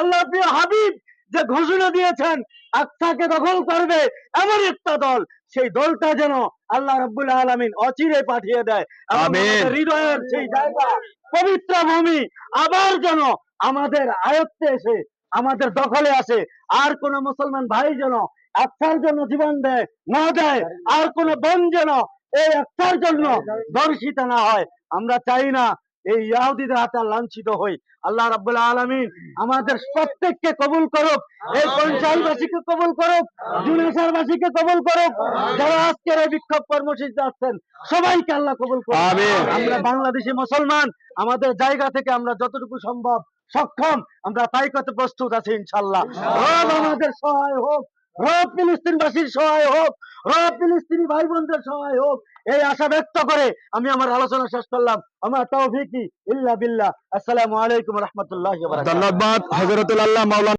আল্লাহ প্রিয় হাবিব যে ঘোষণা দিয়েছেন আকসাকে দখল করবে এমন একটা দল সেই দলটা যেন আল্লাহ রাব্বুল আলামিন অচিরে পাঠিয়ে দেয়। হৃদয়ের সেই জায়গা পবিত্র ভূমি আবার যেন আমাদের আয়ত্তে এসে আমাদের দখলে আসে। আর কোন মুসলমান ভাই যেন একটার জন্য জীবন দেয় না দেয় আর কোন বোন যেন এই একটার জন্য দর্শিত না হয়। আমরা চাই না এই ইয়াহুদিদের হাতে লাঞ্ছিত হই। আল্লাহ রাব্বুল আলামিন আমাদের প্রত্যেককে কবুল করুক। এই পঞ্চায়েতবাসীকে কবুল করুক। জুনেশ্বরবাসীকে কবুল করুক। যারা আজকের এই বিক্ষোভ কর্মসূচিতে আসছেন সবাইকে আল্লাহ কবুল করুক। আমিন। আমরা বাংলাদেশি মুসলমান আমাদের জায়গা থেকে আমরা যতটুকু সম্ভব সক্ষম আমরা তাই করতে প্রস্তুত আছি ইনশাল্লাহ। রব আমাদের সহায় হোক। রব ফিলিস্তিনবাসীর সহায় হোক। রব ফিলিস্তিনি ভাই বোনদের সহায় হোক। এই আশা ব্যক্ত করে আমি আমার আলোচনা শেষ করলাম। আমার তৌফিকি ইল্লা বিল্লাহ। আসসালামু আলাইকুম রহমতুল্লাহ ধন্যবাদ। হজরতুল আল্লাহ মাওলানা